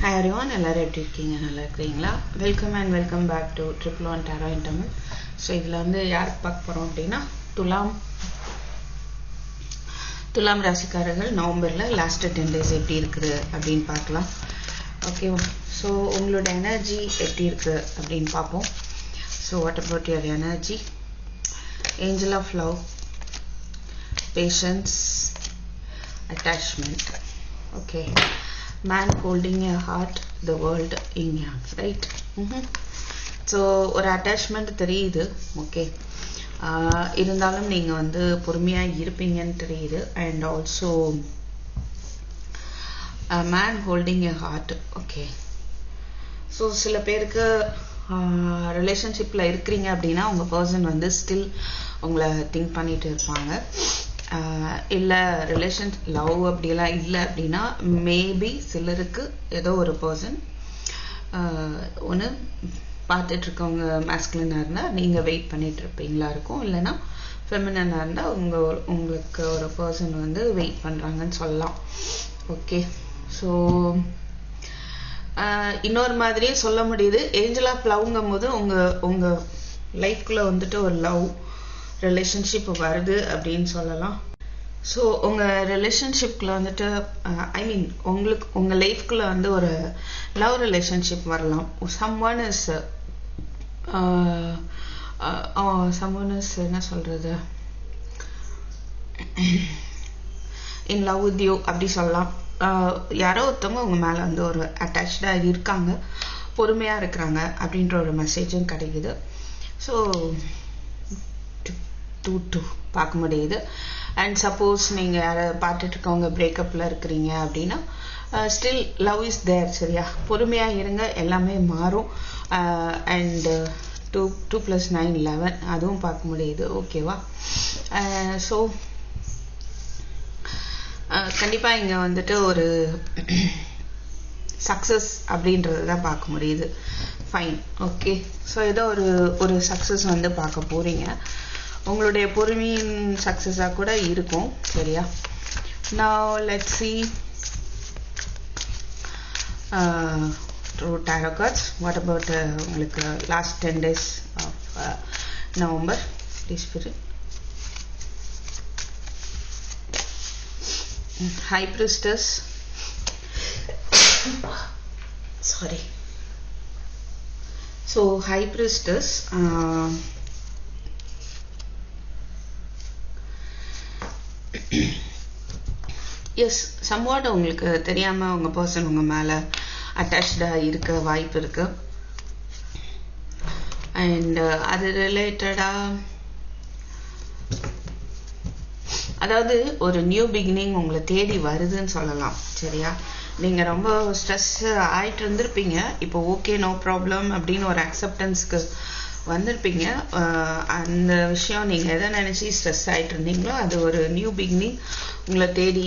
Hi everyone எல்லாரும் எப்படி இருக்கீங்க? நல்லா இருக்கிறீங்களா? Welcome and welcome back to triple one tarot in Tamil so இதில் வந்து யாருக்கு பார்க்க போகிறோம் அப்படின்னா துலாம் துலாம் ராசிக்காரர்கள் நவம்பரில் லாஸ்ட் டென் டேஸ் எப்படி இருக்குது அப்படின்னு பார்க்கலாம். ஓகேவா ஸோ உங்களோட எனர்ஜி எப்படி இருக்குது அப்படின்னு பார்ப்போம். So what about your energy angel of love patience attachment. Okay. Man holding a heart the world in hands right? So ஒரு அட்டாச்மெண்ட் தெரியுது ஓகே இருந்தாலும் நீங்கள் வந்து பொறுமையாக இருப்பீங்கன்னு தெரியுது. And also man holding a heart okay so சில பேருக்கு ரிலேஷன்ஷிப்பில் இருக்கிறீங்க அப்படின்னா உங்கள் பர்சன் வந்து ஸ்டில் உங்களை திங்க் பண்ணிட்டு இருப்பாங்க. இல்லை ரிலேஷன் லவ் அப்படிலாம் இல்லை அப்படின்னா மேபி சிலருக்கு ஏதோ ஒரு பர்சன் ஒன்று பார்த்துட்டு இருக்கவங்க மேஸ்குலினாக இருந்தால் நீங்கள் வெயிட் பண்ணிட்டு இருப்பீங்களா இருக்கும். இல்லைன்னா ஃபெமினனாக இருந்தால் உங்கள் உங்களுக்கு ஒரு பர்சன் வந்து வெயிட் பண்ணுறாங்கன்னு சொல்லலாம். ஓகே ஸோ இன்னொரு மாதிரியே சொல்ல முடியுது. ஏஞ்சல் ஆஃப் லவ்ங்கும் போது உங்கள் உங்கள் லைஃப்குள்ளே வந்துட்டு ஒரு லவ் ரிலேஷன்ஷிப் வருது அப்படின்னு சொல்லலாம். ஸோ உங்கள் ரிலேஷன்ஷிப்பில் வந்துட்டு uh, ஐ மீன் உங்களுக்கு உங்கள் லைஃப்குள்ளே வந்து ஒரு லவ் ரிலேஷன்ஷிப் வரலாம். Someone is someone is என்ன சொல்கிறது இன் லவ் வித் யூ அப்படி சொல்லலாம். Uh, யாரோ ஒருத்தவங்க உங்கள் மேலே வந்து ஒரு அட்டாச்சாக இருக்காங்க பொறுமையாக இருக்கிறாங்க அப்படின்ற ஒரு மெசேஜும் கிடைக்குது. ஸோ டூ டூ பார்க்க முடியுது. அண்ட் சப்போஸ் நீங்கள் யாரை பார்த்துட்டு இருக்கவங்க பிரேக்கப்பில் இருக்கிறீங்க அப்படின்னா ஸ்டில் லவ் இஸ் தேர் சரியா? பொறுமையாக இருங்க எல்லாமே மாறும். And two two plus nine eleven அதுவும் பார்க்க முடியுது. ஓகேவா ஸோ uh, uh, கண்டிப்பாக இங்கே வந்துட்டு ஒரு சக்ஸஸ் அப்படின்றது தான் பார்க்க முடியுது. ஃபைன் ஓகே ஸோ ஏதோ ஒரு ஒரு சக்ஸஸ் வந்து பார்க்க போகிறீங்க உங்களுடைய பொறுமையின் சக்ஸஸாக கூட இருக்கும். சரியா? நான் let see true tarot cards what about உங்களுக்கு last ten days of November please pre high priestess sorry so high priestess is somewhat உங்களுக்கு தெரியாமல் உங்கள் பர்சன் உங்கள் மேலே அட்டாச்சாக இருக்க வாய்ப்பு இருக்கு. அண்ட் uh, அது ரிலேட்டடாக அதாவது ஒரு நியூ பிகினிங் உங்களை தேடி வருதுன்னு சொல்லலாம் சரியா? நீங்கள் ரொம்ப ஸ்ட்ரெஸ் ஆகிட்டு இருந்திருப்பீங்க. இப்போ ஓகே நோ ப்ராப்ளம் அப்படின்னு ஒரு அக்செப்டன்ஸ்க்கு வந்திருப்பீங்க. அந்த விஷயம் நீங்கள் எதை நினச்சி ஸ்ட்ரெஸ் ஆகிட்டு இருந்தீங்களோ அது ஒரு நியூ பிகினிங் உங்களை தேடி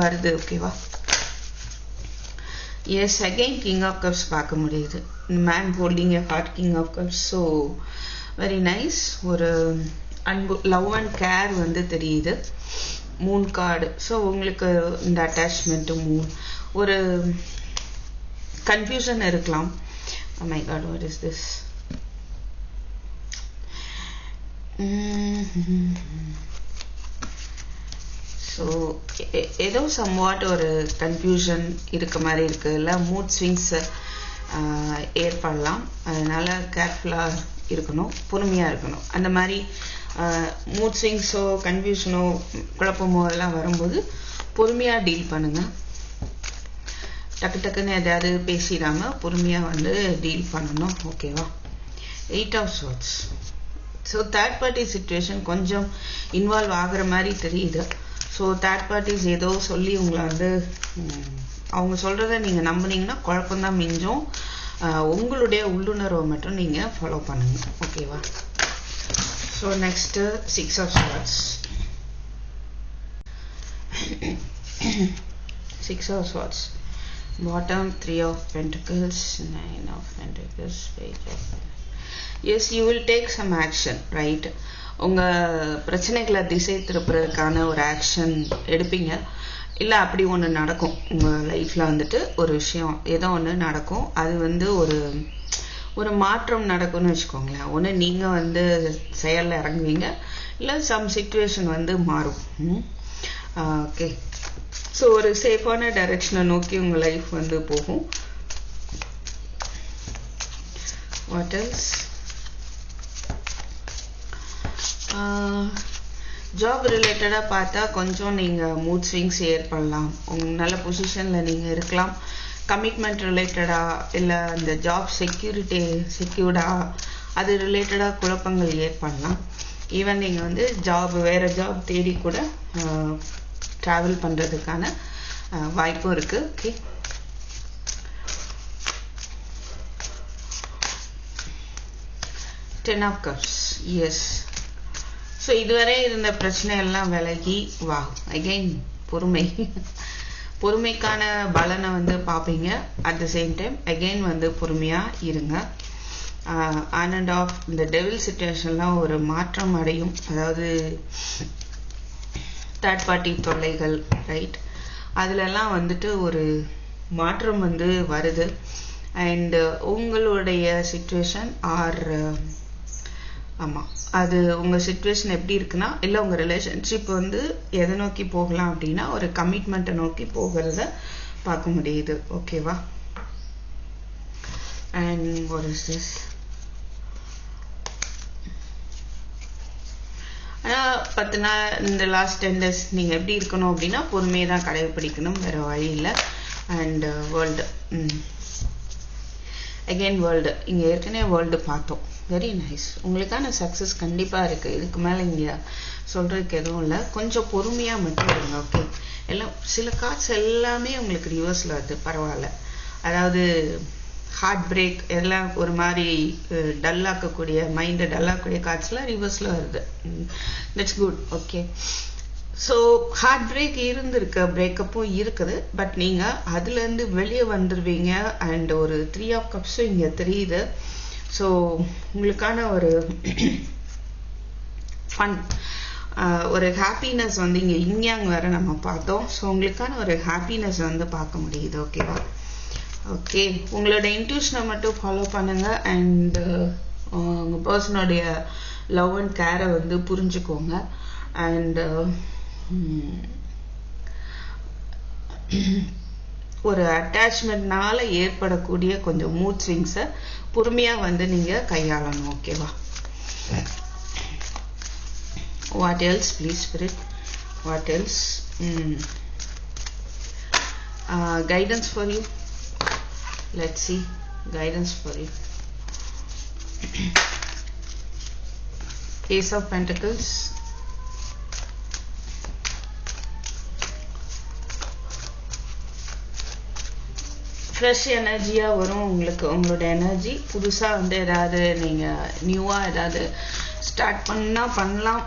வருது ஓகேவா yes again king of cups பார்க்க முடியுது. Man holding a heart king of cups so very nice ஒரு அன்பு லவ் அண்ட் கேர் வந்து தெரியுது. மூன் கார்டு ஸோ உங்களுக்கு இந்த அட்டாச்மெண்ட்டு மூன் ஒரு கன்ஃபியூஷன் இருக்கலாம். My god what is this so ஏதோ சம்வாட் ஒரு கன்ஃபியூஷன் இருக்க மாதிரி இருக்குதுல்ல இல்லை மூட் ஸ்விங்ஸ் ஏற்படலாம். அதனால் கேர்ஃபுல்லாக இருக்கணும் பொறுமையாக இருக்கணும். அந்த மாதிரி மூட் ஸ்விங்ஸோ கன்ஃபியூஷனோ குழப்பமோ எல்லாம் வரும்போது பொறுமையாக டீல் பண்ணுங்கள் டக்கு டக்குன்னு எதாவது பேசிடாம பொறுமையாக வந்து டீல் பண்ணணும். ஓகேவா eight of swords so third party situation கொஞ்சம் இன்வால்வ் ஆகிற மாதிரி தெரியுது. ஸோ தேர்ட் பார்ட்டிஸ் ஏதோ சொல்லி உங்களை வந்து அவங்க சொல்கிறத நீங்கள் நம்புனீங்கன்னா குழப்பந்தான் மிஞ்சும். உங்களுடைய உள்ளுணர்வை மட்டும் நீங்கள் ஃபாலோ பண்ணுங்கள் ஓகேவா so next six of swords six of swords bottom three of pentacles nine of pentacles page of yes you will take some action right உங்கள் பிரச்சனைகளை திசை திருப்புறதுக்கான ஒரு ஆக்ஷன் எடுப்பீங்க. இல்லை அப்படி ஒன்று நடக்கும். உங்கள் லைஃப்பில் வந்துட்டு ஒரு விஷயம் ஏதோ ஒன்று நடக்கும். அது வந்து ஒரு ஒரு மாற்றம் நடக்கும்னு வச்சுக்கோங்களேன். ஒன்று நீங்கள் வந்து செயலில் இறங்குவீங்க. இல்லை சம் சுச்சுவேஷன் வந்து மாறும். ஓகே ஸோ ஒரு சேஃபான டைரெக்ஷனை நோக்கி உங்கள் லைஃப் வந்து போகும். வாட் எல்ஸ் ஜாப் ரிலேட்டடாக பார்த்தா கொஞ்சம் நீங்கள் மூட் ஸ்விங்ஸ் ஏற்படலாம் உங்க நல்ல பொசிஷனில் நீங்கள் இருக்கலாம். கமிட்மெண்ட் ரிலேட்டடாக இல்லை அந்த ஜாப் செக்யூரிட்டி செக்யூர்டாக அது ரிலேட்டடாக குழப்பங்கள் ஏற்படலாம். ஈவன் நீங்கள் வந்து ஜாப் வேறு ஜாப் தேடி கூட ட்ராவல் பண்ணுறதுக்கான வாய்ப்பும் இருக்குது okay ten of cups yes so இதுவரை இருந்த பிரச்சனை எல்லாம் விலகி வா. அகெயின் பொறுமை. பொறுமைக்கான பலனை வந்து பார்ப்பீங்க. At the same time again வந்து பொறுமையாக இருங்க. ஆன் அண்ட் ஆஃப் இந்த டெவில் சுச்சுவேஷன்லாம் ஒரு மாற்றம் அடையும். அதாவது தேர்ட் பார்ட்டி தொல்லைகள் ரைட் அதுலலாம் வந்துட்டு ஒரு மாற்றம் வந்து வருது. அண்டு உங்களுடைய சுச்சுவேஷன் ஆர் ஆமாம் அது உங்கள் சுச்சுவேஷன் எப்படி இருக்குன்னா இல்லை உங்கள் ரிலேஷன்ஷிப் வந்து எதை நோக்கி போகலாம் அப்படின்னா ஒரு கமிட்மெண்ட்டை நோக்கி போகிறத பார்க்க முடியுது. ஓகேவா அண்ட் ஒரு சிஸ் ஆனால் பத்து நாள் இந்த லாஸ்ட் டென் டேஸ் நீங்கள் எப்படி இருக்கணும் அப்படின்னா பொறுமையை தான் கடைபிடிக்கணும். வேறு வழி இல்லை. அண்ட் வேர்ல்டு அகெயின் வேர்ல்டு இங்கே ஏற்கனவே வேர்ல்டு பார்த்தோம். வெரி நைஸ் உங்களுக்கான சக்ஸஸ் கண்டிப்பாக இருக்குது இதுக்கு மேலே இங்கே சொல்கிறதுக்கு எதுவும் இல்லை. கொஞ்சம் பொறுமையாக மட்டும் இருங்க ஓகே எல்லாம் சில கார்ட்ஸ் எல்லாமே உங்களுக்கு ரிவர்ஸில் வருது. பரவாயில்ல. அதாவது ஹார்ட் பிரேக் எல்லாம் ஒரு மாதிரி டல்லாக்கக்கூடிய மைண்டை டல்லாக்கக்கூடிய கார்ட்ஸ்லாம் ரிவர்ஸில் வருது. That's good okay so heartbreak இருந்திருக்கு பிரேக்கப்பும் இருக்குது. பட் நீங்கள் அதுலேருந்து வெளியே வந்துடுவீங்க அண்ட் ஒரு த்ரீ ஆஃப் கப்ஸும் இங்கே தெரியுது. ஸோ உங்களுக்கான ஒரு ஃபன் ஒரு ஹாப்பினஸ் வந்து இங்கே இங்யாங் வேற நம்ம பார்த்தோம். ஸோ உங்களுக்கான ஒரு ஹாப்பினஸ் வந்து பார்க்க முடியுது ஓகேவா ஓகே உங்களோட இன்ட்யூஷனை மட்டும் ஃபாலோ பண்ணுங்கள் அண்ட் உங்கள் பர்சனுடைய லவ் அண்ட் கேரை வந்து புரிஞ்சுக்கோங்க. அண்ட் ஒரு அட்டாச்மெண்ட்னால ஏற்படக்கூடிய கொஞ்சம் மூட் ஸ்விங்ஸை பொறுமையாக வந்து நீங்கள் கையாளணும் ஓகேவா what else please spirit what else guidance for you let see guidance for you ace of pentacles. Fresh எனர்ஜியாக வரும் உங்களுக்கு. உங்களோட எனர்ஜி புதுசாக வந்து ஏதாவது நீங்கள் நியூவாக ஏதாவது ஸ்டார்ட் பண்ணால் பண்ணலாம்.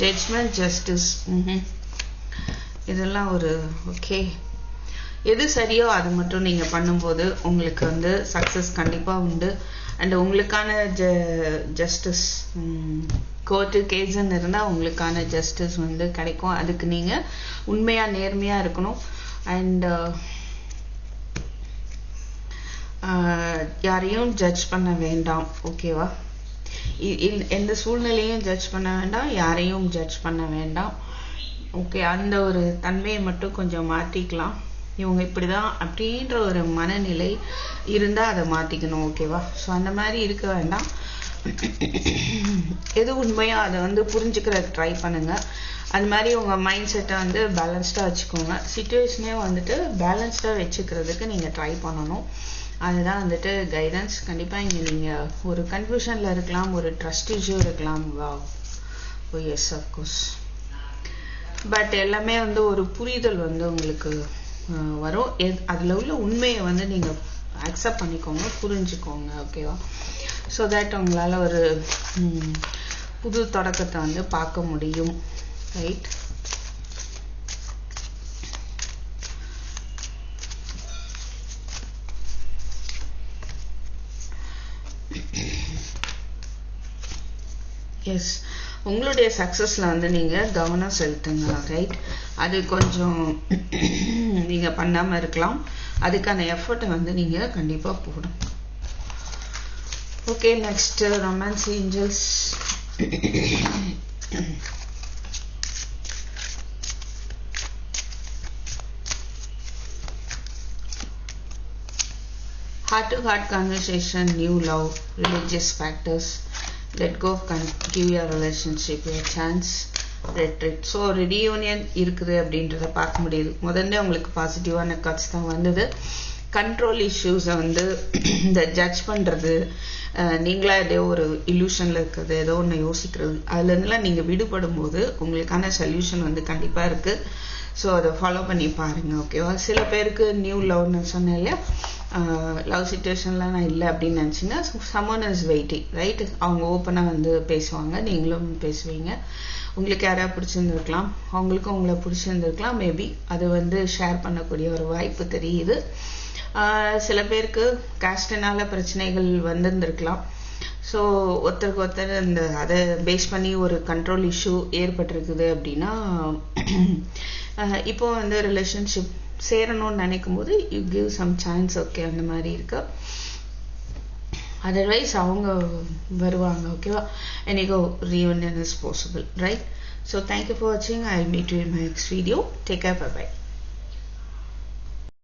ஜட்ஜ்மெண்ட் ஜஸ்டிஸ் இதெல்லாம் ஒரு ஓகே எது சரியோ அது மட்டும் நீங்கள் பண்ணும்போது உங்களுக்கு வந்து சக்ஸஸ் கண்டிப்பாக உண்டு. அண்ட் உங்களுக்கான ஜ ஜஸ்டிஸ் கோர்ட்டு கேஸ்ன்னு இருந்தால் உங்களுக்கான ஜஸ்டிஸ் வந்து கிடைக்கும். அதுக்கு நீங்கள் உண்மையாக நேர்மையாக இருக்கணும். அண்ட் யாரையும் ஜட்ஜ் பண்ண வேண்டாம். ஓகேவா எந்த சூழ்நிலையும் ஜட்ஜ் பண்ண வேண்டாம். யாரையும் ஜட்ஜ் பண்ண வேண்டாம். ஓகே அந்த ஒரு தன்மையை மட்டும் கொஞ்சம் மாற்றிக்கலாம் இவங்க இப்படி தான் அப்படின்ற ஒரு மனநிலை இருந்தால் அதை மாற்றிக்கணும் ஓகேவா ஸோ அந்த மாதிரி இருக்க வேண்டாம். எது உண்மையோ அதை வந்து புரிஞ்சுக்கிற ட்ரை பண்ணுங்கள் அது மாதிரி உங்கள் மைண்ட் செட்டை வந்து பேலன்ஸ்டாக வச்சுக்கோங்க. சுச்சுவேஷனே வந்துட்டு பேலன்ஸ்டாக வச்சுக்கிறதுக்கு நீங்கள் ட்ரை பண்ணணும். அதுதான் வந்துட்டு கைடன்ஸ் கண்டிப்பாக இங்கே நீங்கள் ஒரு கன்ஃபியூஷனில் இருக்கலாம் ஒரு ட்ரஸ்ட் இஷ்யூ இருக்கலாம். வா ஓ எஸ் அஃப்கோர்ஸ் பட் எல்லாமே வந்து ஒரு புரிதல் வந்து உங்களுக்கு வரும். அதில் உள்ள உண்மையை வந்து நீங்கள் அக்செப்ட் பண்ணிக்கோங்க புரிஞ்சுக்கோங்க ஓகேவா ஸோ தேட் உங்களால் ஒரு புது தொடக்கத்தை வந்து பார்க்க முடியும். ரைட் எஸ் உங்களுடைய சக்ஸஸில் வந்து நீங்கள் கவனம் செலுத்துங்க ரைட் அது கொஞ்சம் நீங்கள் பண்ணாமல் இருக்கலாம். அதுக்கான எஃபர்ட்டை வந்து நீங்கள் கண்டிப்பாக போடும் okay next romance uh, angels heart to heart conversation new love religious factors. Let go of con- give your relationship a chance retreat so ஒரு reunion இருக்குது அப்படின்றத பார்க்க முடியுது முதல்ல உங்களுக்கு பாசிட்டிவான காட்ஸ் தான் வந்தது கண்ட்ரோல் இஷ்யூஸை வந்து இந்த ஜட்ஜ் பண்ணுறது நீங்களா ஏதோ ஒரு இல்யூஷனில் இருக்கிறது ஏதோ ஒன்று யோசிக்கிறது அதுலேருந்துலாம் நீங்கள் விடுபடும் போது உங்களுக்கான சொல்யூஷன் வந்து கண்டிப்பாக இருக்குது ஸோ அதை ஃபாலோ பண்ணி பாருங்கள் ஓகேவா சில பேருக்கு நியூ லவ்னு சொன்னேன் இல்லையா? லவ் சுச்சுவேஷன்லாம் நான் இல்லை அப்படின்னு நினச்சிங்கன்னா சம்மன் இஸ் வெயிட்டிங் ரைட் அவங்க ஓப்பனாக வந்து பேசுவாங்க நீங்களும் பேசுவீங்க. உங்களுக்கு யாராவது பிடிச்சிருந்துருக்கலாம் அவங்களுக்கும் உங்களை பிடிச்சிருந்துருக்கலாம் மேபி அது வந்து ஷேர் பண்ணக்கூடிய ஒரு வாய்ப்பு தெரியுது. சில பேருக்கு காஸ்டனால பிரச்சனைகள் வந்திருந்திருக்கலாம். ஸோ ஒருத்தருக்கு ஒருத்தர் இந்த அதை பேஸ் பண்ணி ஒரு கண்ட்ரோல் இஷ்யூ ஏற்பட்டிருக்குது அப்படின்னா இப்போ வந்து ரிலேஷன்ஷிப் சேரணும்னு நினைக்கும் போது you give some chance okay அந்த மாதிரி இருக்கு. அதர்வைஸ் அவங்க வருவாங்க ஓகேவா என்னைக்கோ reunion is possible right so thank you for வாட்சிங் I meet you in my next video take care bye bye